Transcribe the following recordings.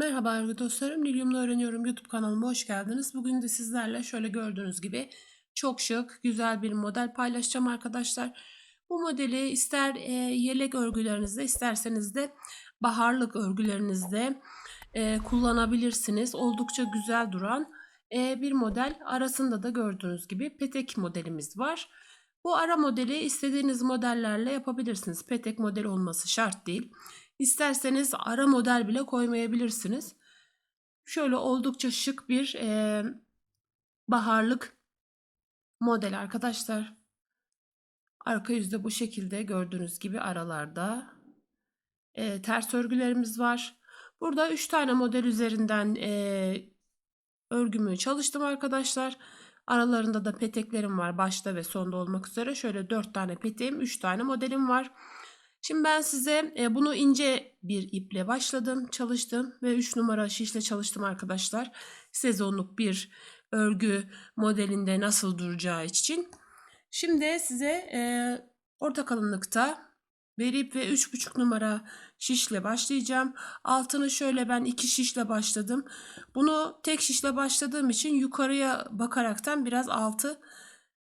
Merhaba örgü dostlarım. Lilyum'la öğreniyorum YouTube kanalıma hoş geldiniz. Bugün de sizlerle şöyle gördüğünüz gibi çok şık, güzel bir model paylaşacağım arkadaşlar. Bu modeli ister e, yelek örgülerinizde isterseniz de baharlık örgülerinizde e, kullanabilirsiniz. Oldukça güzel duran e, bir model. Arasında da gördüğünüz gibi petek modelimiz var. Bu ara modeli istediğiniz modellerle yapabilirsiniz. Petek modeli olması şart değil. İsterseniz ara model bile koymayabilirsiniz. Şöyle oldukça şık bir e, baharlık model arkadaşlar. Arka yüzde bu şekilde gördüğünüz gibi aralarda e, ters örgülerimiz var. Burada 3 tane model üzerinden e, örgümü çalıştım arkadaşlar. Aralarında da peteklerim var başta ve sonda olmak üzere. Şöyle 4 tane peteğim 3 tane modelim var. Şimdi ben size e, bunu ince bir iple başladım, çalıştım ve 3 numara şişle çalıştım arkadaşlar. Sezonluk bir örgü modelinde nasıl duracağı için. Şimdi size e, orta kalınlıkta verip ve 3,5 numara şişle başlayacağım. Altını şöyle ben iki şişle başladım. Bunu tek şişle başladığım için yukarıya bakaraktan biraz altı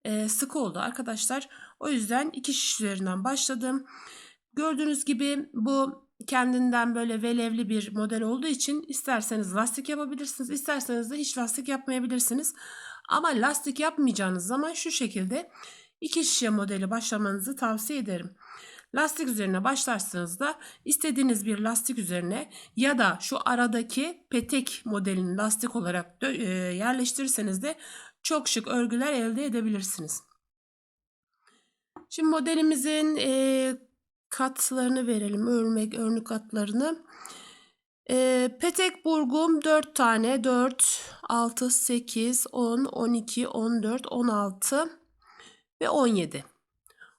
e, sık oldu arkadaşlar. O yüzden iki şiş üzerinden başladım. Gördüğünüz gibi bu kendinden böyle velevli bir model olduğu için isterseniz lastik yapabilirsiniz. isterseniz de hiç lastik yapmayabilirsiniz. Ama lastik yapmayacağınız zaman şu şekilde iki şişe modeli başlamanızı tavsiye ederim. Lastik üzerine başlarsanız da istediğiniz bir lastik üzerine ya da şu aradaki petek modelini lastik olarak e, yerleştirirseniz de çok şık örgüler elde edebilirsiniz. Şimdi modelimizin e, katlarını verelim. Örmek, örnük katlarını. E, petek burgum 4 tane. 4, 6, 8, 10, 12, 14, 16 ve 17.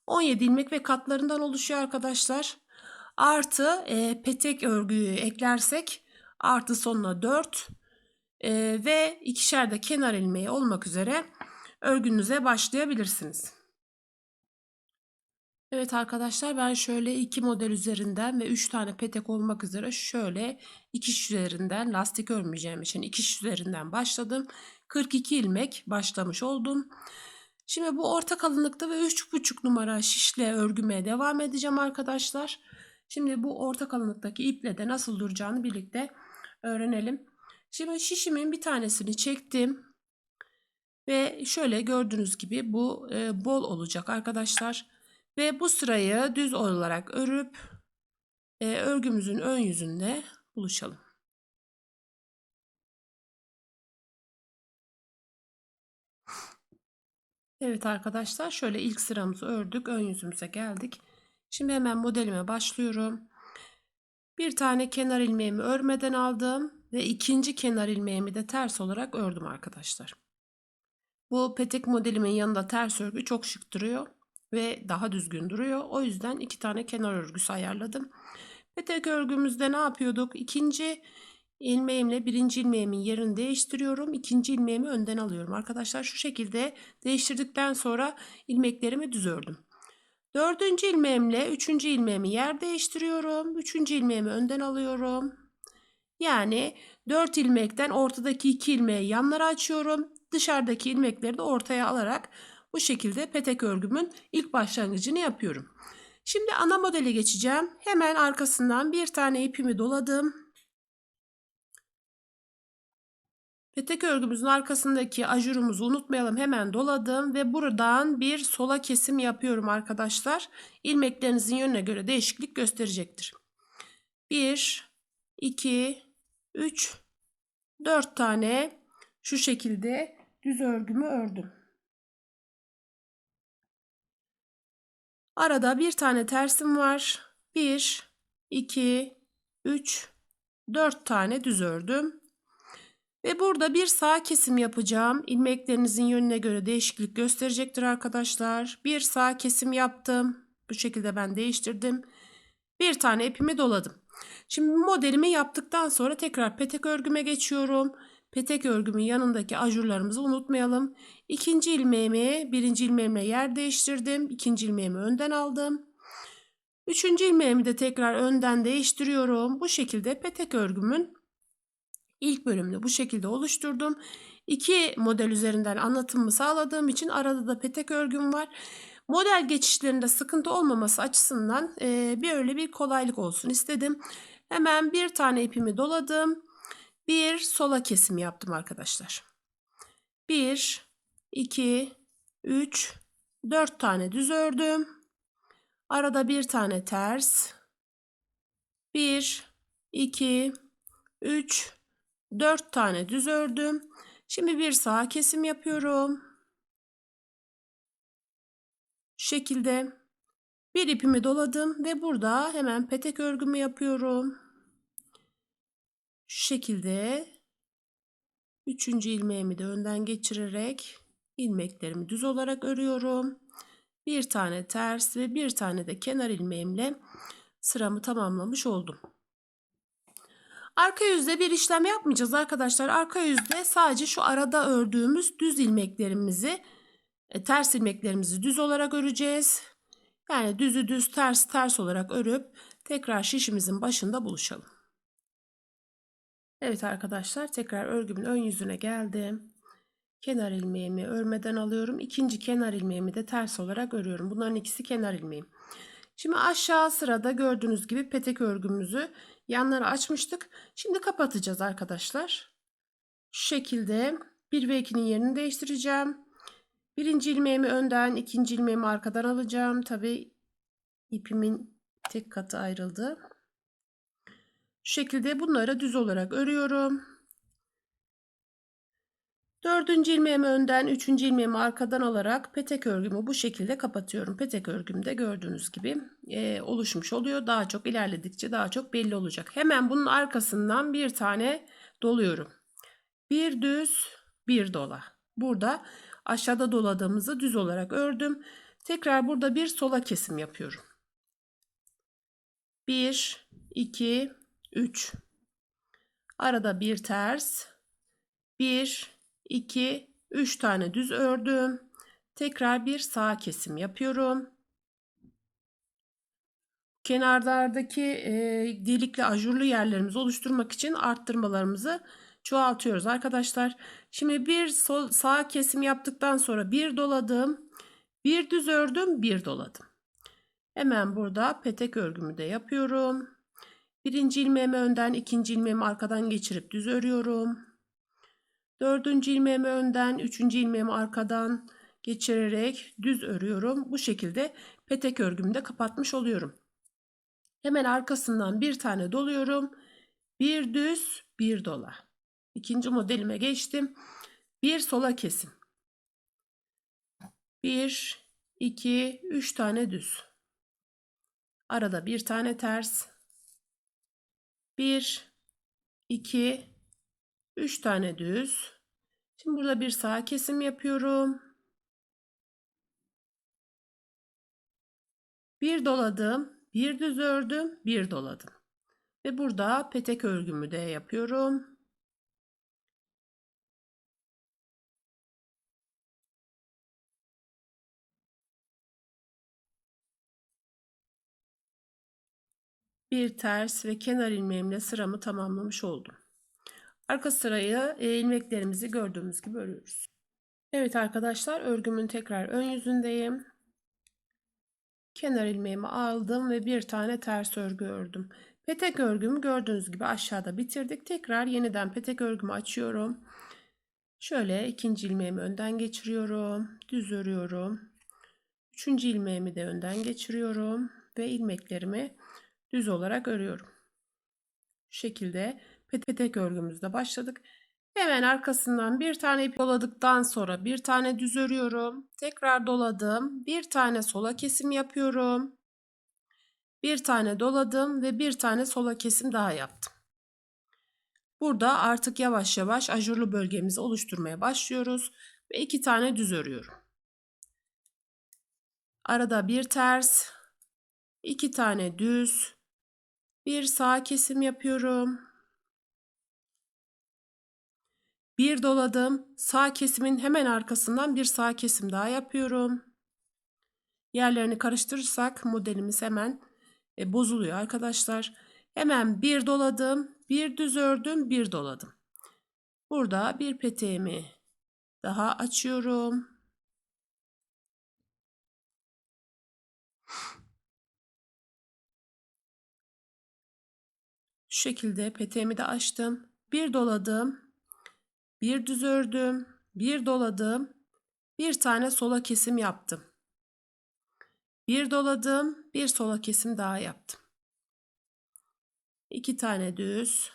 17 ilmek ve katlarından oluşuyor arkadaşlar. Artı e, petek örgüyü eklersek artı sonuna 4 e, ve ikişer de kenar ilmeği olmak üzere örgünüze başlayabilirsiniz. Evet arkadaşlar ben şöyle iki model üzerinden ve üç tane petek olmak üzere şöyle iki üzerinden lastik örmeyeceğim için iki üzerinden başladım. 42 ilmek başlamış oldum. Şimdi bu orta kalınlıkta ve 3,5 numara şişle örgüme devam edeceğim arkadaşlar. Şimdi bu orta kalınlıktaki iple de nasıl duracağını birlikte öğrenelim. Şimdi şişimin bir tanesini çektim. Ve şöyle gördüğünüz gibi bu e, bol olacak arkadaşlar. Ve bu sırayı düz olarak örüp e, örgümüzün ön yüzünde buluşalım. Evet arkadaşlar şöyle ilk sıramızı ördük. Ön yüzümüze geldik. Şimdi hemen modelime başlıyorum. Bir tane kenar ilmeğimi örmeden aldım ve ikinci kenar ilmeğimi de ters olarak ördüm arkadaşlar. Bu petek modelimin yanında ters örgü çok şık duruyor ve daha düzgün duruyor. O yüzden iki tane kenar örgüsü ayarladım. Petek örgümüzde ne yapıyorduk? İkinci ilmeğimle birinci ilmeğimin yerini değiştiriyorum. İkinci ilmeğimi önden alıyorum. Arkadaşlar şu şekilde değiştirdikten sonra ilmeklerimi düz ördüm. Dördüncü ilmeğimle üçüncü ilmeğimi yer değiştiriyorum. Üçüncü ilmeğimi önden alıyorum. Yani dört ilmekten ortadaki iki ilmeği yanlara açıyorum. Dışarıdaki ilmekleri de ortaya alarak bu şekilde petek örgümün ilk başlangıcını yapıyorum. Şimdi ana modele geçeceğim. Hemen arkasından bir tane ipimi doladım. Petek örgümüzün arkasındaki ajurumuzu unutmayalım. Hemen doladım ve buradan bir sola kesim yapıyorum arkadaşlar. İlmeklerinizin yönüne göre değişiklik gösterecektir. 1, 2, 3, 4 tane şu şekilde düz örgümü ördüm. Arada bir tane tersim var. 1, 2, 3, 4 tane düz ördüm. Ve burada bir sağ kesim yapacağım. İlmeklerinizin yönüne göre değişiklik gösterecektir arkadaşlar. Bir sağ kesim yaptım. Bu şekilde ben değiştirdim. Bir tane ipimi doladım. Şimdi modelimi yaptıktan sonra tekrar petek örgüme geçiyorum. Petek örgümün yanındaki ajurlarımızı unutmayalım. İkinci ilmeğimi birinci ilmeğimle yer değiştirdim. İkinci ilmeğimi önden aldım. Üçüncü ilmeğimi de tekrar önden değiştiriyorum. Bu şekilde petek örgümün İlk bölümde bu şekilde oluşturdum. İki model üzerinden anlatımımı sağladığım için arada da petek örgüm var. Model geçişlerinde sıkıntı olmaması açısından bir öyle bir kolaylık olsun istedim. Hemen bir tane ipimi doladım. Bir sola kesim yaptım arkadaşlar. 1, 2, 3, 4 tane düz ördüm. Arada bir tane ters. 1, 2, 3, 4 tane düz ördüm. Şimdi bir sağ kesim yapıyorum. Şu şekilde bir ipimi doladım ve burada hemen petek örgümü yapıyorum. Şu şekilde üçüncü ilmeğimi de önden geçirerek ilmeklerimi düz olarak örüyorum. Bir tane ters ve bir tane de kenar ilmeğimle sıramı tamamlamış oldum. Arka yüzde bir işlem yapmayacağız arkadaşlar. Arka yüzde sadece şu arada ördüğümüz düz ilmeklerimizi, e, ters ilmeklerimizi düz olarak öreceğiz. Yani düzü düz ters ters olarak örüp tekrar şişimizin başında buluşalım. Evet arkadaşlar tekrar örgümün ön yüzüne geldim. Kenar ilmeğimi örmeden alıyorum. İkinci kenar ilmeğimi de ters olarak örüyorum. Bunların ikisi kenar ilmeğim. Şimdi aşağı sırada gördüğünüz gibi petek örgümüzü yanlara açmıştık. Şimdi kapatacağız arkadaşlar. Şu şekilde 1 ve 2'nin yerini değiştireceğim. Birinci ilmeğimi önden, ikinci ilmeğimi arkadan alacağım. Tabi ipimin tek katı ayrıldı. Şu şekilde bunları düz olarak örüyorum. Dördüncü ilmeğimi önden, üçüncü ilmeğimi arkadan alarak petek örgümü bu şekilde kapatıyorum. Petek örgümde gördüğünüz gibi e, oluşmuş oluyor. Daha çok ilerledikçe daha çok belli olacak. Hemen bunun arkasından bir tane doluyorum. Bir düz, bir dola. Burada aşağıda doladığımızı düz olarak ördüm. Tekrar burada bir sola kesim yapıyorum. 1, 2, 3. Arada bir ters. 1, 2, 3 tane düz ördüm. Tekrar bir sağ kesim yapıyorum. Kenarlardaki e, delikli ajurlu yerlerimizi oluşturmak için arttırmalarımızı çoğaltıyoruz arkadaşlar. Şimdi bir sol, sağ kesim yaptıktan sonra bir doladım. Bir düz ördüm, bir doladım. Hemen burada petek örgümü de yapıyorum. Birinci ilmeğimi önden, ikinci ilmeğimi arkadan geçirip düz örüyorum. Dördüncü ilmeğimi önden, üçüncü ilmeğimi arkadan geçirerek düz örüyorum. Bu şekilde petek örgümü de kapatmış oluyorum. Hemen arkasından bir tane doluyorum. Bir düz, bir dola. İkinci modelime geçtim. Bir sola kesim. Bir, iki, üç tane düz. Arada bir tane ters. Bir, iki, üç tane düz. Şimdi burada bir sağ kesim yapıyorum. Bir doladım, bir düz ördüm, bir doladım. Ve burada petek örgümü de yapıyorum. Bir ters ve kenar ilmeğimle sıramı tamamlamış oldum. Arka sırayı e, ilmeklerimizi gördüğümüz gibi örüyoruz. Evet arkadaşlar örgümün tekrar ön yüzündeyim. Kenar ilmeğimi aldım ve bir tane ters örgü ördüm. Petek örgümü gördüğünüz gibi aşağıda bitirdik. Tekrar yeniden petek örgümü açıyorum. Şöyle ikinci ilmeğimi önden geçiriyorum. Düz örüyorum. Üçüncü ilmeğimi de önden geçiriyorum. Ve ilmeklerimi düz olarak örüyorum. Şu şekilde petek örgümüzde başladık. Hemen arkasından bir tane ip doladıktan sonra bir tane düz örüyorum. Tekrar doladım. Bir tane sola kesim yapıyorum. Bir tane doladım ve bir tane sola kesim daha yaptım. Burada artık yavaş yavaş ajurlu bölgemizi oluşturmaya başlıyoruz ve iki tane düz örüyorum. Arada bir ters, iki tane düz, bir sağ kesim yapıyorum. Bir doladım. Sağ kesimin hemen arkasından bir sağ kesim daha yapıyorum. Yerlerini karıştırırsak modelimiz hemen e, bozuluyor arkadaşlar. Hemen bir doladım, bir düz ördüm, bir doladım. Burada bir peteğimi daha açıyorum. Şekilde peteğimi de açtım. Bir doladım. Bir düz ördüm. Bir doladım. Bir tane sola kesim yaptım. Bir doladım. Bir sola kesim daha yaptım. İki tane düz.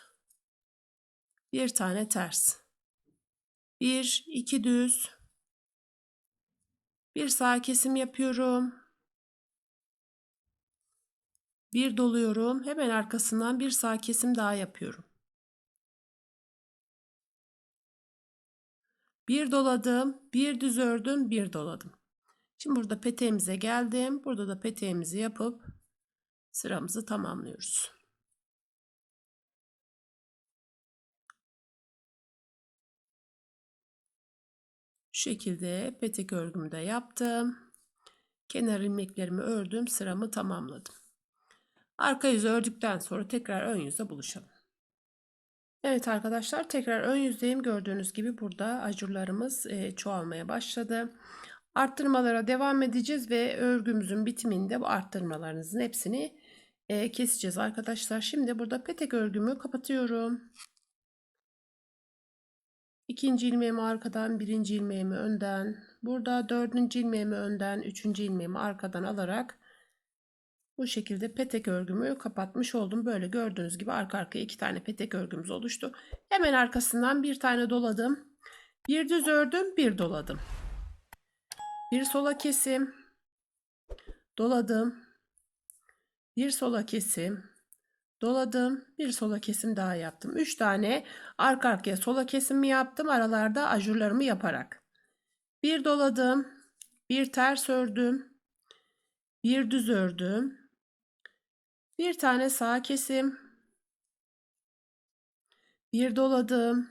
Bir tane ters. Bir, iki düz. Bir sağ kesim yapıyorum. Bir doluyorum. Hemen arkasından bir sağ kesim daha yapıyorum. Bir doladım, bir düz ördüm, bir doladım. Şimdi burada peteğimize geldim. Burada da peteğimizi yapıp sıramızı tamamlıyoruz. Şu şekilde petek örgümü de yaptım. Kenar ilmeklerimi ördüm, sıramı tamamladım. Arka yüzü ördükten sonra tekrar ön yüzde buluşalım. Evet arkadaşlar tekrar ön yüzdeyim. Gördüğünüz gibi burada ajurlarımız e, çoğalmaya başladı. Arttırmalara devam edeceğiz ve örgümüzün bitiminde bu arttırmalarınızın hepsini e, keseceğiz arkadaşlar. Şimdi burada petek örgümü kapatıyorum. İkinci ilmeğimi arkadan, birinci ilmeğimi önden, burada dördüncü ilmeğimi önden, üçüncü ilmeğimi arkadan alarak bu şekilde petek örgümü kapatmış oldum. Böyle gördüğünüz gibi arka arkaya iki tane petek örgümüz oluştu. Hemen arkasından bir tane doladım. Bir düz ördüm, bir doladım. Bir sola kesim. Doladım. Bir sola kesim. Doladım. Bir sola kesim daha yaptım. Üç tane arka arkaya sola kesimi yaptım. Aralarda ajurlarımı yaparak. Bir doladım. Bir ters ördüm. Bir düz ördüm. Bir tane sağ kesim. Bir doladım.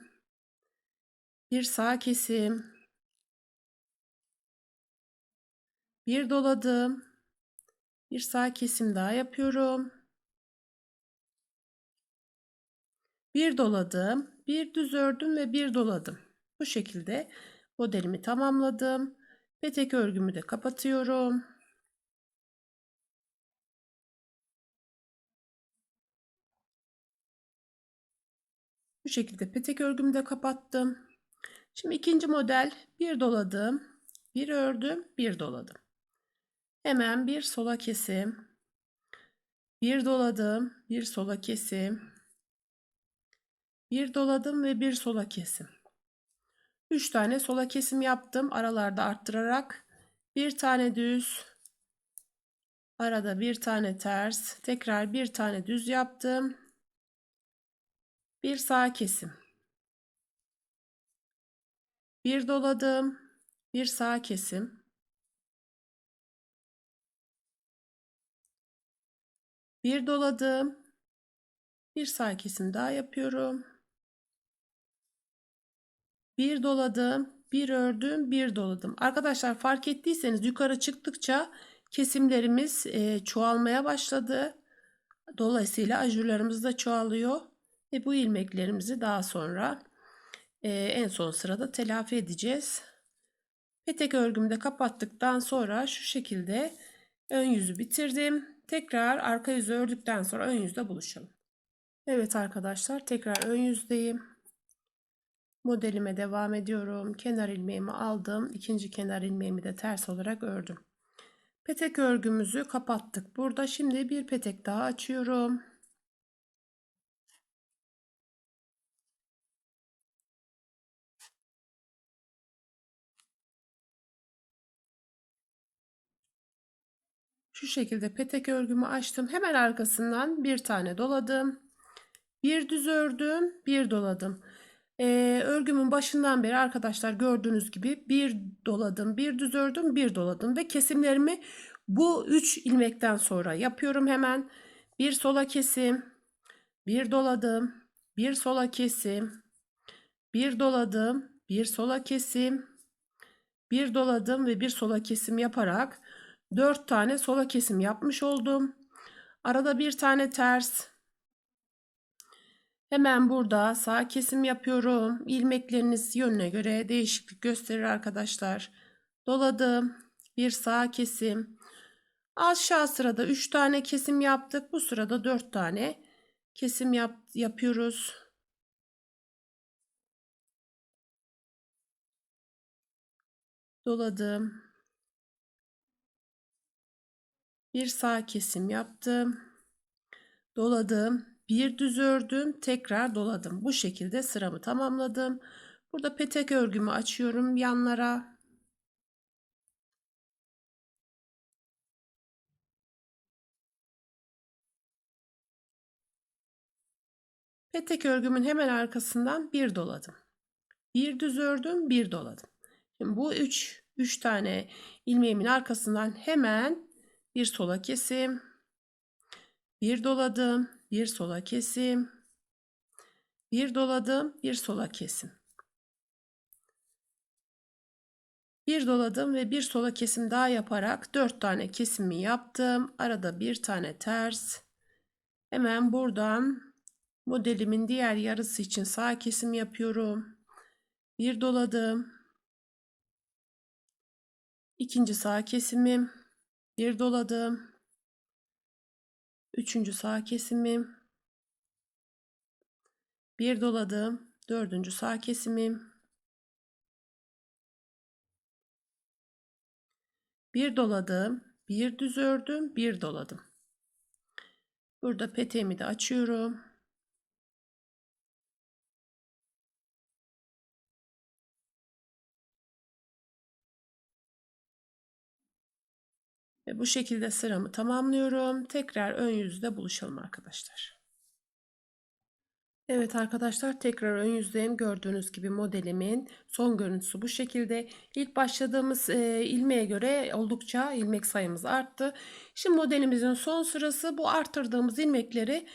Bir sağ kesim. Bir doladım. Bir sağ kesim daha yapıyorum. Bir doladım. Bir düz ördüm ve bir doladım. Bu şekilde modelimi tamamladım. Petek örgümü de kapatıyorum. Bu şekilde petek örgümü de kapattım. Şimdi ikinci model bir doladım, bir ördüm, bir doladım. Hemen bir sola kesim, bir doladım, bir sola kesim, bir doladım ve bir sola kesim. Üç tane sola kesim yaptım aralarda arttırarak bir tane düz, arada bir tane ters, tekrar bir tane düz yaptım bir sağ kesim. Bir doladım, bir sağ kesim. Bir doladım, bir sağ kesim daha yapıyorum. Bir doladım, bir ördüm, bir doladım. Arkadaşlar fark ettiyseniz yukarı çıktıkça kesimlerimiz çoğalmaya başladı. Dolayısıyla ajurlarımız da çoğalıyor. Ve bu ilmeklerimizi daha sonra e, en son sırada telafi edeceğiz. Petek örgümü de kapattıktan sonra şu şekilde ön yüzü bitirdim. Tekrar arka yüzü ördükten sonra ön yüzde buluşalım. Evet arkadaşlar tekrar ön yüzdeyim. Modelime devam ediyorum. Kenar ilmeğimi aldım. İkinci kenar ilmeğimi de ters olarak ördüm. Petek örgümüzü kapattık. Burada şimdi bir petek daha açıyorum. Şu şekilde petek örgümü açtım. Hemen arkasından bir tane doladım. Bir düz ördüm, bir doladım. Ee, örgümün başından beri arkadaşlar gördüğünüz gibi bir doladım, bir düz ördüm, bir doladım ve kesimlerimi bu üç ilmekten sonra yapıyorum hemen. Bir sola kesim, bir doladım, bir sola kesim, bir doladım, bir sola kesim, bir doladım ve bir sola kesim yaparak 4 tane sola kesim yapmış oldum. Arada bir tane ters. Hemen burada sağ kesim yapıyorum. İlmekleriniz yönüne göre değişiklik gösterir arkadaşlar. Doladım. Bir sağ kesim. Aşağı sırada 3 tane kesim yaptık. Bu sırada 4 tane kesim yap yapıyoruz. Doladım. Bir sağ kesim yaptım. Doladım. Bir düz ördüm. Tekrar doladım. Bu şekilde sıramı tamamladım. Burada petek örgümü açıyorum yanlara. Petek örgümün hemen arkasından bir doladım. Bir düz ördüm, bir doladım. Şimdi bu üç, üç tane ilmeğimin arkasından hemen bir sola kesim, bir doladım, bir sola kesim, bir doladım, bir sola kesim. Bir doladım ve bir sola kesim daha yaparak dört tane kesimi yaptım. Arada bir tane ters. Hemen buradan modelimin diğer yarısı için sağ kesim yapıyorum. Bir doladım. İkinci sağ kesimim. Bir doladım. Üçüncü sağ kesimim. Bir doladım. Dördüncü sağ kesimim. Bir doladım. Bir düz ördüm. Bir doladım. Burada peteğimi de açıyorum. Ve bu şekilde sıramı tamamlıyorum. Tekrar ön yüzde buluşalım arkadaşlar. Evet arkadaşlar tekrar ön yüzdeyim. Gördüğünüz gibi modelimin son görüntüsü bu şekilde. İlk başladığımız e, ilmeğe göre oldukça ilmek sayımız arttı. Şimdi modelimizin son sırası bu arttırdığımız ilmekleri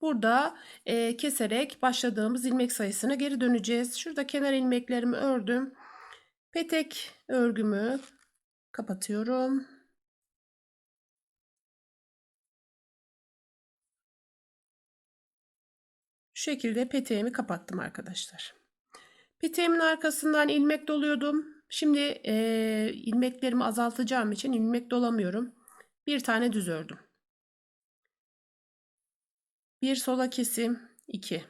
burada e, keserek başladığımız ilmek sayısına geri döneceğiz. Şurada kenar ilmeklerimi ördüm. Petek örgümü kapatıyorum. Şekilde peteğimi kapattım arkadaşlar. Peteğimin arkasından ilmek doluyordum. Şimdi e, ilmeklerimi azaltacağım için ilmek dolamıyorum. Bir tane düz ördüm. Bir sola kesim 2.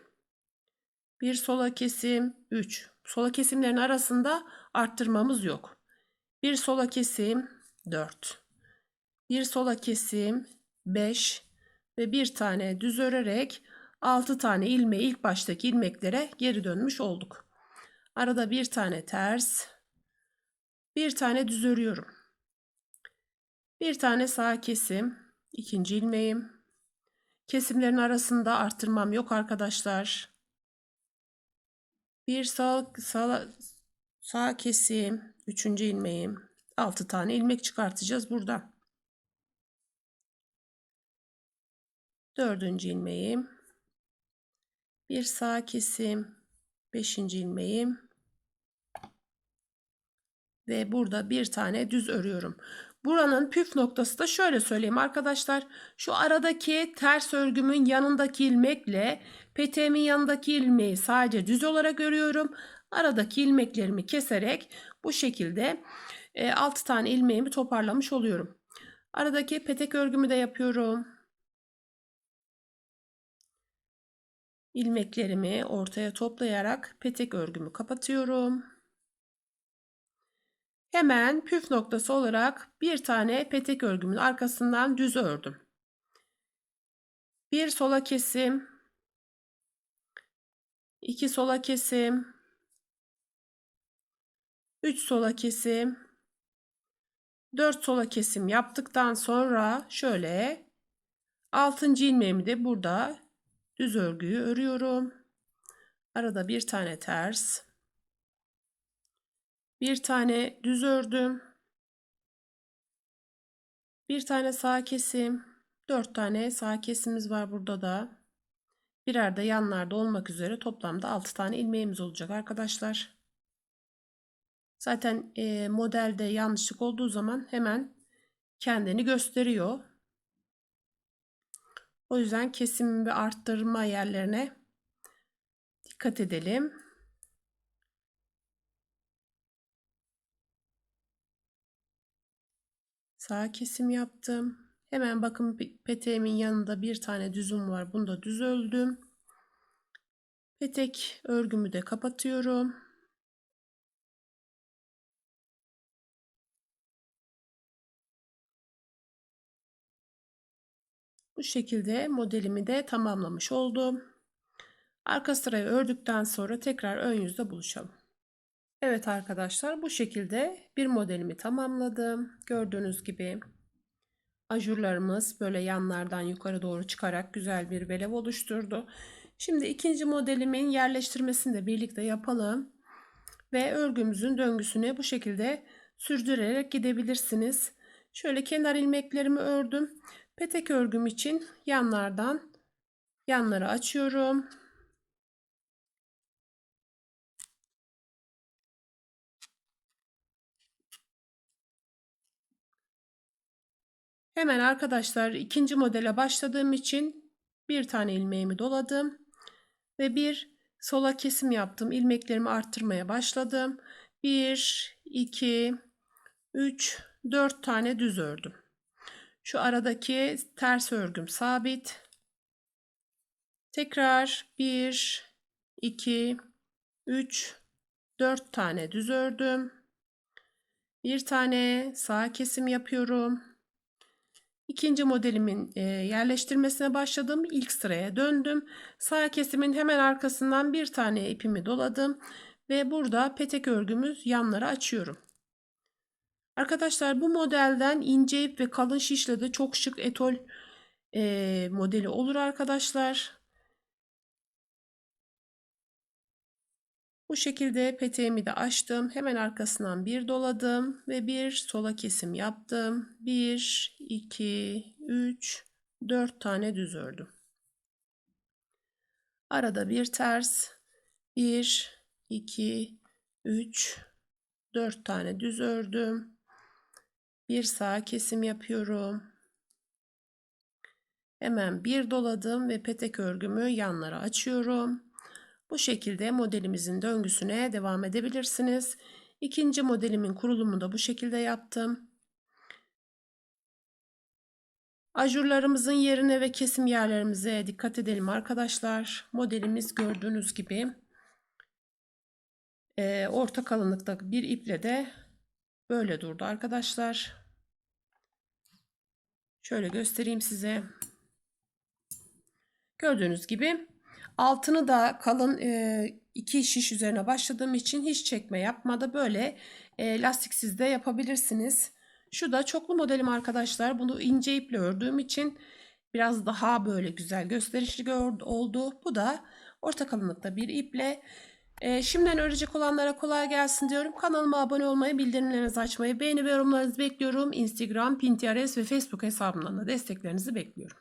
Bir sola kesim 3. Sola kesimlerin arasında arttırmamız yok. Bir sola kesim 4. Bir sola kesim 5 ve bir tane düz örerek 6 tane ilmeği ilk baştaki ilmeklere geri dönmüş olduk. Arada bir tane ters, bir tane düz örüyorum. Bir tane sağ kesim, ikinci ilmeğim. Kesimlerin arasında arttırmam yok arkadaşlar. Bir sağ, sağ, sağ kesim, üçüncü ilmeğim. 6 tane ilmek çıkartacağız burada. Dördüncü ilmeğim bir sağ kesim, beşinci ilmeğim ve burada bir tane düz örüyorum. Buranın püf noktası da şöyle söyleyeyim arkadaşlar. Şu aradaki ters örgümün yanındaki ilmekle peteğimin yanındaki ilmeği sadece düz olarak örüyorum. Aradaki ilmeklerimi keserek bu şekilde e, 6 tane ilmeğimi toparlamış oluyorum. Aradaki petek örgümü de yapıyorum. İlmeklerimi ortaya toplayarak petek örgümü kapatıyorum. Hemen püf noktası olarak bir tane petek örgümün arkasından düz ördüm. Bir sola kesim, iki sola kesim, üç sola kesim, dört sola kesim yaptıktan sonra şöyle altıncı ilmeğimi de burada Düz örgüyü örüyorum. Arada bir tane ters. Bir tane düz ördüm. Bir tane sağ kesim. Dört tane sağ kesimimiz var burada da. Birer de yanlarda olmak üzere toplamda altı tane ilmeğimiz olacak arkadaşlar. Zaten e, modelde yanlışlık olduğu zaman hemen kendini gösteriyor. O yüzden kesim ve arttırma yerlerine dikkat edelim. Sağ kesim yaptım. Hemen bakın peteğimin yanında bir tane düzüm var. Bunu da düz öldüm. Petek örgümü de kapatıyorum. Bu şekilde modelimi de tamamlamış oldum. Arka sırayı ördükten sonra tekrar ön yüzde buluşalım. Evet arkadaşlar bu şekilde bir modelimi tamamladım. Gördüğünüz gibi ajurlarımız böyle yanlardan yukarı doğru çıkarak güzel bir belev oluşturdu. Şimdi ikinci modelimin yerleştirmesini de birlikte yapalım. Ve örgümüzün döngüsünü bu şekilde sürdürerek gidebilirsiniz. Şöyle kenar ilmeklerimi ördüm. Petek örgüm için yanlardan yanları açıyorum. Hemen arkadaşlar ikinci modele başladığım için bir tane ilmeğimi doladım ve bir sola kesim yaptım. İlmeklerimi arttırmaya başladım. 1 2 3 4 tane düz ördüm. Şu aradaki ters örgüm sabit. Tekrar 1 2 3 4 tane düz ördüm. Bir tane sağ kesim yapıyorum. İkinci modelimin e, yerleştirmesine başladım. İlk sıraya döndüm. Sağ kesimin hemen arkasından bir tane ipimi doladım. Ve burada petek örgümüz yanları açıyorum. Arkadaşlar bu modelden ince ip ve kalın şişle de çok şık etol e, modeli olur arkadaşlar. Bu şekilde peteğimi de açtım. Hemen arkasından bir doladım ve bir sola kesim yaptım. 1, 2, 3, 4 tane düz ördüm. Arada bir ters. 1, 2, 3, 4 tane düz ördüm. Bir sağ kesim yapıyorum. Hemen bir doladım ve petek örgümü yanlara açıyorum. Bu şekilde modelimizin döngüsüne devam edebilirsiniz. İkinci modelimin kurulumunu da bu şekilde yaptım. Ajurlarımızın yerine ve kesim yerlerimize dikkat edelim arkadaşlar. Modelimiz gördüğünüz gibi orta kalınlıkta bir iple de böyle durdu arkadaşlar. Şöyle göstereyim size. Gördüğünüz gibi Altını da kalın e, iki şiş üzerine başladığım için hiç çekme yapmadı. Böyle e, lastiksiz de yapabilirsiniz. Şu da çoklu modelim arkadaşlar. Bunu ince iple ördüğüm için biraz daha böyle güzel gösterişli oldu. Bu da orta kalınlıkta bir iple. E, şimdiden örecek olanlara kolay gelsin diyorum. Kanalıma abone olmayı, bildirimlerinizi açmayı, beğeni ve yorumlarınızı bekliyorum. Instagram, Pinterest ve Facebook hesabımdan da desteklerinizi bekliyorum.